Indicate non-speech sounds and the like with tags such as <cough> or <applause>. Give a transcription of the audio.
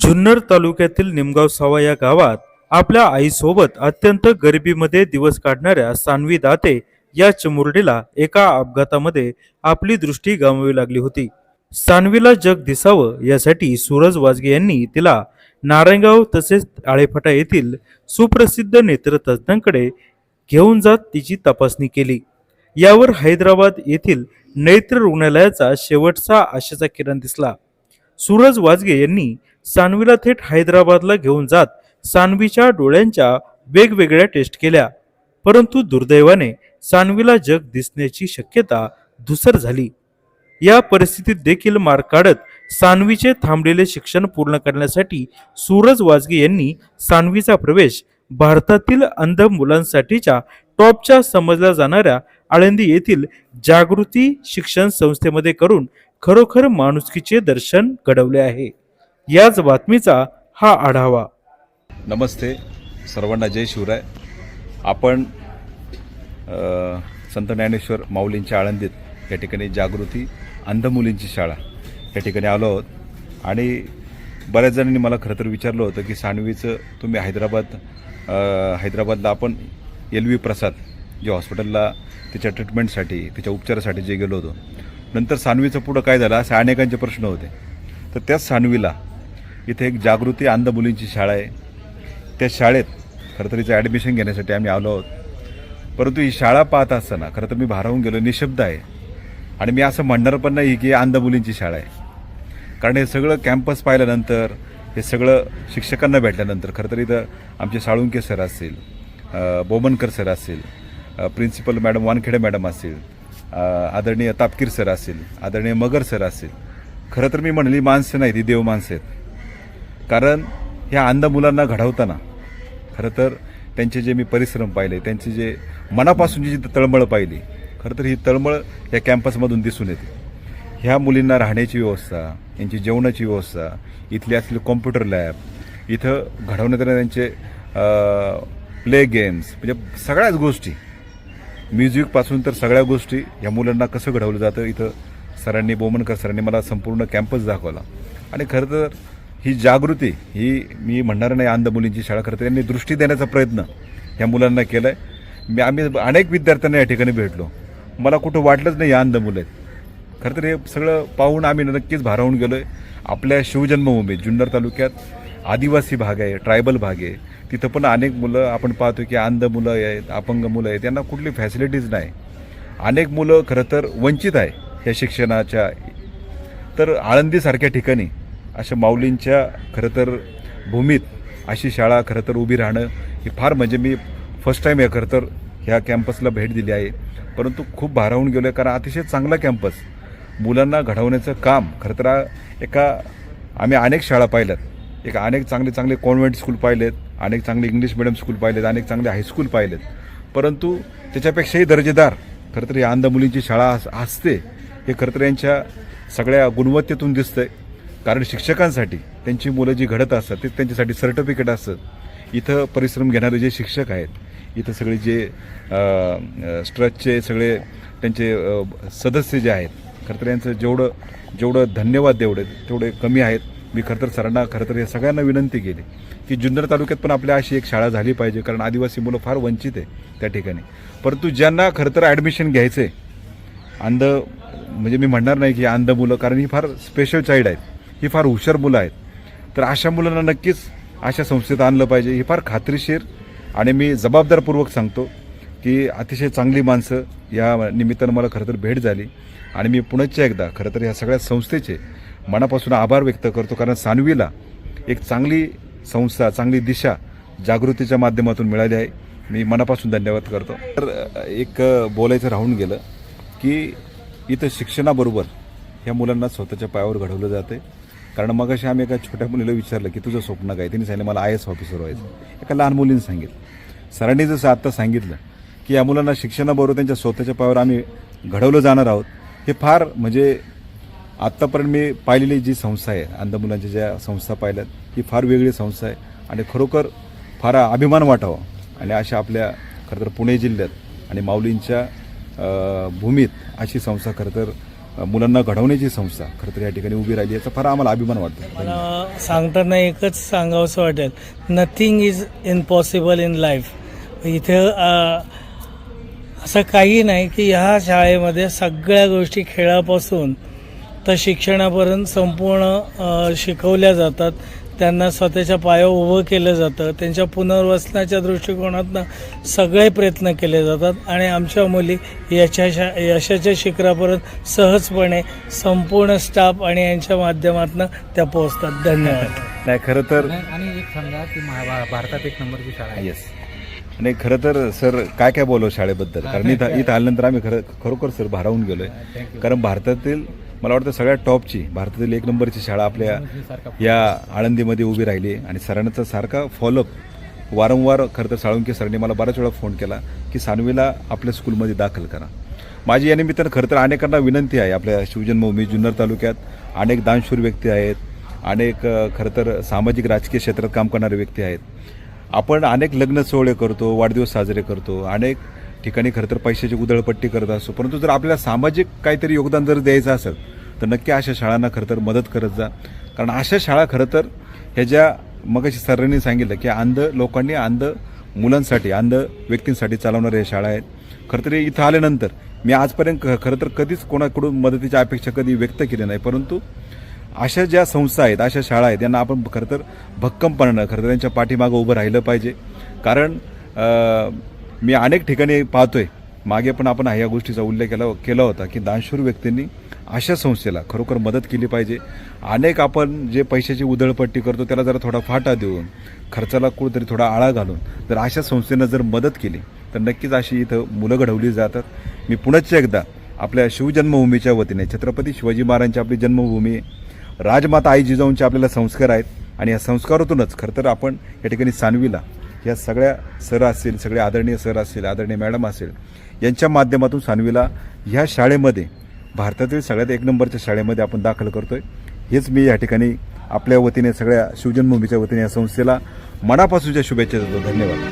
जुन्नर तालुक्यातील निमगाव सावा या गावात आपल्या आईसोबत अत्यंत गरिबीमध्ये दिवस काढणाऱ्या सानवी दाते या चिमुरडीला एका अपघातामध्ये आपली दृष्टी गमावी लागली होती. सानवीला जग दिसावं यासाठी सूरज वाजगे यांनी तिला नारायणगाव तसेच आळेफाटा येथील सुप्रसिद्ध नेत्रतज्ञांकडे घेऊन जात तिची तपासणी केली. यावर हैदराबाद येथील नेत्र रुग्णालयाचा शेवटचा आशेचा किरण दिसला. सूरज वाजगे यांनी सानवीला थेट हैदराबादला घेऊन जात सानवीच्या डोळ्यांच्या वेगवेगळ्या टेस्ट केल्या. परंतु दुर्दैवाने सानवीला जग दिसण्याची शक्यता धुसर झाली. या परिस्थितीत देखील मार काढत सानवीचे थांबलेले शिक्षण पूर्ण करण्यासाठी सूरज वाजगे यांनी सानवीचा प्रवेश भारतातील अंध मुलांसाठीच्या टॉपच्या समजल्या जाणाऱ्या आळंदी येथील जागृती शिक्षण संस्थेमध्ये करून खरोखर माणुसकीचे दर्शन घडवले आहे. याच बातमीचा हा आढावा. नमस्ते. सर्वांना जय शिवराय. आपण संत ज्ञानेश्वर माऊलींच्या आळंदीत या ठिकाणी जागृती अंध मुलींची शाळा या ठिकाणी आलो आहोत. आणि बऱ्याच जणांनी मला खरं तर विचारलं होतं की सानवीचं तुम्ही हैदराबाद हैदराबादला आपण एल व्ही प्रसाद जे हॉस्पिटलला तिच्या ट्रीटमेंटसाठी तिच्या उपचारासाठी जे गेलो होतो नंतर सानवीचं पुढं काय झालं? असे अनेकांचे प्रश्न होते. तर त्याच सानवीला इथे एक जागृती अंध मुलींची शाळा आहे. त्या शाळेत खरं तर हिचं ॲडमिशन घेण्यासाठी आम्ही आलो आहोत. परंतु ही शाळा पाहत असताना खरं तर मी भारावून गेलो निशब्द आहे. आणि मी असं म्हणणार पण नाही की अंध मुलींची शाळा आहे. कारण हे सगळं कॅम्पस पाहिल्यानंतर हे सगळं शिक्षकांना भेटल्यानंतर खरं तर इथं आमचे साळुंके सर असतील बोमनकर सर असतील प्रिन्सिपल मॅडम वानखेडे मॅडम असतील आदरणीय तापकीर सर असतील आदरणीय मगर सर असतील. खरं तर मी म्हणली माणसं नाही ती देव माणसं आहेत. कारण ह्या अंध मुलांना घडवताना खरं तर त्यांचे जे मी परिश्रम पाहिले त्यांचे जे मनापासून जी तळमळ पाहिली खरं तर ही तळमळ या कॅम्पसमधून दिसून येते. ह्या मुलींना राहण्याची व्यवस्था यांची जेवणाची व्यवस्था इथले असलेले कॉम्प्युटर लॅब इथं घडवण्यात येणारे त्यांचे प्ले गेम्स म्हणजे सगळ्याच गोष्टी म्युझिकपासून तर सगळ्या गोष्टी ह्या मुलांना कसं घडवलं जातं इथं सरांनी बोमनकर सरांनी मला संपूर्ण कॅम्पस दाखवला. आणि खरं तर ही जागृती ही मी म्हणणार नाही अंध मुलींची शाळा खरं तर यांनी दृष्टी देण्याचा प्रयत्न ह्या मुलांना केला आहे मी आम्ही अनेक विद्यार्थ्यांना या ठिकाणी भेटलो. मला कुठं वाटलंच नाही या अंध मुलं आहेत खरं तर हे सगळं पाहून आम्ही नक्कीच भारावून गेलो आहे आपल्या शिवजन्मभूमीत जुन्नर तालुक्यात आदिवासी भाग आहे ट्रायबल भाग आहे. तिथं पण अनेक मुलं आपण पाहतो की अंध मुलं आहेत अपंग मुलं आहेत त्यांना कुठली फॅसिलिटीज नाही. अनेक मुलं खरं तर वंचित आहे या शिक्षणाच्या. तर आळंदीसारख्या ठिकाणी अशा माऊलींच्या खरं तर भूमीत अशी शाळा खरं तर उभी राहणं ही फार म्हणजे मी फर्स्ट टाईम या खरं तर ह्या कॅम्पसला भेट दिली आहे. परंतु खूप भारावून गेलो आहे कारण अतिशय चांगला कॅम्पस मुलांना घडवण्याचं काम खरं तर एका आम्ही अनेक शाळा पाहिल्यात. एक अनेक चांगले चांगले कॉन्व्हेंट स्कूल पाहिलेत अनेक चांगले इंग्लिश मिडियम स्कूल पाहिलेत अनेक चांगले हायस्कूल पाहिलेत. परंतु त्याच्यापेक्षाही दर्जेदार खरं तर ही अंध मुलींची शाळा असते हे खरं तर यांच्या सगळ्या गुणवत्तेतून दिसतंय. कारण शिक्षकांसाठी त्यांची मुलं जी घडत असतात ते त्यांच्यासाठी सर्टिफिकेट असतं. इथं परिश्रम घेणारे जे शिक्षक आहेत इथं सगळे जे स्ट्रचचे सगळे त्यांचे सदस्य जे आहेत खरं तर यांचं जेवढं जेवढं धन्यवाद तेवढे तेवढे कमी आहेत. मी खरं तर सरांना खरं तर या सगळ्यांना विनंती केली की जुन्नर तालुक्यात पण आपल्या अशी एक शाळा झाली पाहिजे कारण आदिवासी मुलं फार वंचित आहे त्या ठिकाणी. परंतु ज्यांना खरं तर ॲडमिशन घ्यायचं आहे अंध म्हणजे मी म्हणणार नाही की अंध मुलं कारण ही फार स्पेशल चाईल्ड आहेत ही फार हुशार मुलं आहेत. तर अशा मुलांना नक्कीच अशा संस्थेत आणलं पाहिजे ही फार खात्रीशीर आणि मी जबाबदारपूर्वक सांगतो की अतिशय चांगली माणसं या निमित्तानं मला खरं तर भेट झाली. आणि मी पुनश्च एकदा खरं तर ह्या सगळ्या संस्थेचे मनापासून आभार व्यक्त करतो कारण सानवीला एक चांगली संस्था चांगली दिशा जागृतीच्या माध्यमातून मिळाली आहे. मी मनापासून धन्यवाद करतो. तर एक बोलायचं राहून गेलं की इथं शिक्षणाबरोबर ह्या मुलांना स्वतःच्या पायावर घडवलं जाते कारण मग अशी आम्ही एका छोट्या मुलीला विचारलं की तुझं स्वप्न काय? तिने सांगितलं मला आय एस ऑफिसर व्हायचं एका लहान मुलीने सांगितलं. सरांनी जसं आत्ता सांगितलं की या मुलांना शिक्षणाबरोबर त्यांच्या स्वतःच्या पायावर आम्ही घडवलं जाणार आहोत. हे फार म्हणजे आत्तापर्यंत मी पाहिलेली जी संस्था आहे अंध मुलांच्या ज्या संस्था पाहिल्यात ही फार वेगळी संस्था आहे. आणि खरोखर फार अभिमान वाटावा. आणि अशा आपल्या खरं तर पुणे जिल्ह्यात आणि माऊलींच्या भूमीत अशी संस्था खरं तर मुलांना घडवण्याची संस्था खरं तर या ठिकाणी उभी राहिली याचा फार आम्हाला अभिमान वाटतो. मला सांगताना एकच सांगावंसं वाटेल nothing is impossible in life इथं असं काही नाही की ह्या शाळेमध्ये सगळ्या गोष्टी खेळापासून तर शिक्षणापर्यंत संपूर्ण शिकवल्या जातात. त्यांना स्वतःच्या पायावर उभं केलं जातं. त्यांच्या पुनर्वसनाच्या दृष्टिकोनातनं सगळे प्रयत्न केले जातात. आणि आमच्या मुली यशाच्या यशाच्या शिखरापर्यंत सहजपणे संपूर्ण स्टाफ आणि यांच्या माध्यमातून त्या पोहोचतात. धन्यवाद. <laughs> नाही खरं तर आणि एक समजा की भारतात एक नंबरची शाळा आहे. येस आणि खरं तर सर काय काय बोलव शाळेबद्दल? कारण इथं इथं आल्यानंतर आम्ही खरं खरोखर सर भारावून गेलोय. कारण भारतातील मला वाटतं सगळ्यात टॉपची भारतातील एक नंबरची शाळा आपल्या या आळंदीमध्ये उभी राहिली आणि सरांचा सारखा फॉलोअप वारंवार खरं तर साळुंके सरांनी मला बऱ्याच वेळा फोन केला की सानवीला आपल्या स्कूलमध्ये दाखल करा. माझी या निमित्तानं खरं तर अनेकांना विनंती आहे आपल्या शिवजन्मभूमी जुन्नर तालुक्यात अनेक दानशूर व्यक्ती आहेत अनेक खरं तर सामाजिक राजकीय क्षेत्रात काम करणारे व्यक्ती आहेत. आपण अनेक लग्न सोहळे करतो वाढदिवस साजरे करतो अनेक ठिकाणी खरं तर पैशाची उधळपट्टी करत असतो परंतु जर आपल्याला सामाजिक काहीतरी योगदान जर द्यायचं असेल तर नक्की अशा शाळांना खरं तर मदत करत जा. कारण अशा शाळा खरं तर ह्या ज्या मगाशी सरांनी सांगितलं की अंध लोकांनी अंध मुलांसाठी अंध व्यक्तींसाठी चालवणाऱ्या या शाळा आहेत. खरं तर इथं आल्यानंतर मी आजपर्यंत ख- खरं तर कधीच कोणाकडून मदतीची अपेक्षा कधी व्यक्त केली नाही. परंतु अशा ज्या संस्था आहेत अशा शाळा आहेत यांना आपण खरं तर भक्कमपणानं खरं तर त्यांच्या पाठीमागं उभं राहिलं पाहिजे. कारण मी अनेक ठिकाणी पाहतोय. मागे पण आपण ह्या गोष्टीचा उल्लेख केला केला होता की दानशूर व्यक्तींनी अशा संस्थेला खरोखर मदत केली पाहिजे. अनेक आपण जे पैशाची उधळपट्टी करतो त्याला जरा थोडा फाटा देऊन खर्चाला कुठेतरी थोडा आळा घालून जर अशा संस्थेनं जर मदत केली तर नक्कीच अशी इथं मुलं घडवली जातात. मी पुनश्च एकदा आपल्या शिवजन्मभूमीच्या वतीने छत्रपती शिवाजी महाराजांची आपली जन्मभूमी आहे. राजमाता आई जिजाऊंचे आपल्याला संस्कार आहेत. आणि या संस्कारातूनच खरं तर आपण या ठिकाणी सानवीला या सगळ्या सर असतील सगळे आदरणीय सर असतील आदरणीय मॅडम असेल यांच्या माध्यमातून सानवीला ह्या शाळेमध्ये भारतातील सगळ्यात एक नंबरच्या शाळेमध्ये आपण दाखल करतोय. हेच मी या ठिकाणी आपल्या वतीने सगळ्या शिवजन्मभूमीच्या वतीने या संस्थेला मनापासूनच्या शुभेच्छा देतो. धन्यवाद.